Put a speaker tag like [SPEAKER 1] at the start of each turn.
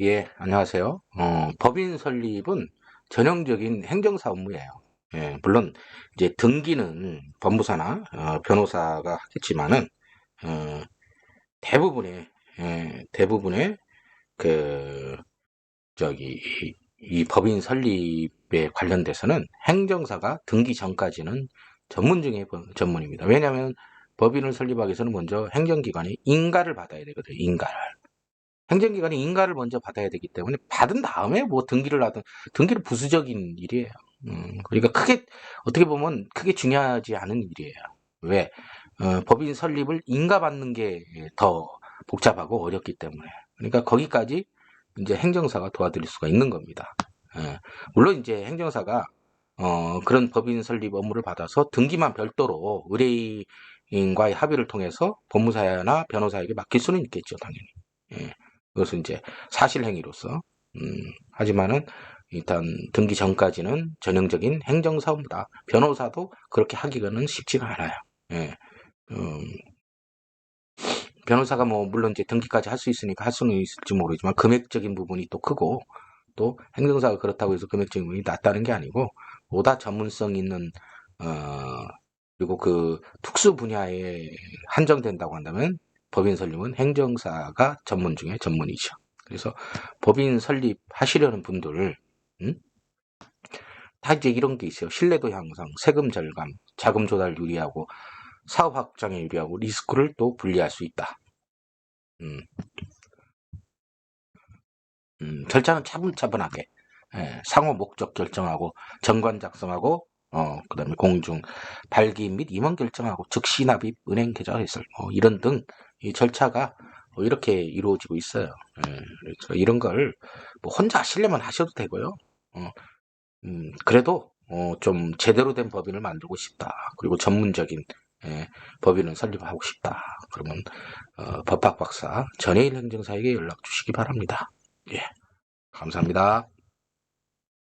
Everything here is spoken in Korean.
[SPEAKER 1] 예, 안녕하세요. 어, 법인 설립은 전형적인 행정사 업무예요. 예, 물론 이제 등기는 법무사나 어, 변호사가 하겠지만은 어, 대부분의 예, 대부분의 그 저기 이, 이 법인 설립에 관련돼서는 행정사가 등기 전까지는 전문 법- 전문입니다. 왜냐하면 법인을 설립하기 위해서는 먼저 행정기관이 인가를 받아야 되거든요. 인가를. 행정기관이 인가를 먼저 받아야 되기 때문에 받은 다음에 뭐 등기를 하든 등기는 부수적인 일이에요. 음, 그러니까 크게 어떻게 보면 크게 중요하지 않은 일이에요. 왜? 어, 법인 설립을 인가 받는 게 더 복잡하고 어렵기 때문에. 그러니까 거기까지 이제 행정사가 도와드릴 수가 있는 겁니다. 예. 물론 이제 행정사가 어, 그런 법인 설립 업무를 받아서 등기만 별도로 의뢰인과의 합의를 통해서 법무사나 변호사에게 맡길 수는 있겠죠, 당연히. 예. 그것은 이제 사실행위로서. 음, 하지만은 일단 등기 전까지는 전형적인 행정사업무다. 변호사도 그렇게 하기는 쉽지가 않아요. 예. 음, 변호사가 뭐 물론 이제 등기까지 할 수 있으니까 할 수는 있을지 모르지만 금액적인 부분이 또 크고 또 행정사가 그렇다고 해서 금액적인 부분이 낮다는 게 아니고 보다 전문성 있는 어 그리고 그 특수 분야에 한정된다고 한다면 법인 설립은 행정사가 전문 중에 전문이죠. 그래서 법인 설립하시려는 분들 음? 다 이제 이런 게 있어요. 신뢰도 향상, 세금 절감, 자금 조달 유리하고 사업 확장에 유리하고 리스크를 또 분리할 수 있다. 음. 음, 절차는 차분차분하게 예, 상호 목적 결정하고 정관 작성하고 어, 그 다음에 공중 발기 및 임원 결정하고 즉시 납입 은행 계좌 해설 뭐 이런 등 이 절차가 뭐 이렇게 이루어지고 있어요. 예, 그래서 이런 걸 뭐 혼자 하시려면 하셔도 되고요. 어, 음, 그래도 어, 좀 제대로 된 법인을 만들고 싶다. 그리고 전문적인 예, 법인을 설립하고 싶다. 그러면 어, 법학 박사 전해일 행정사에게 연락 주시기 바랍니다. 예, 감사합니다.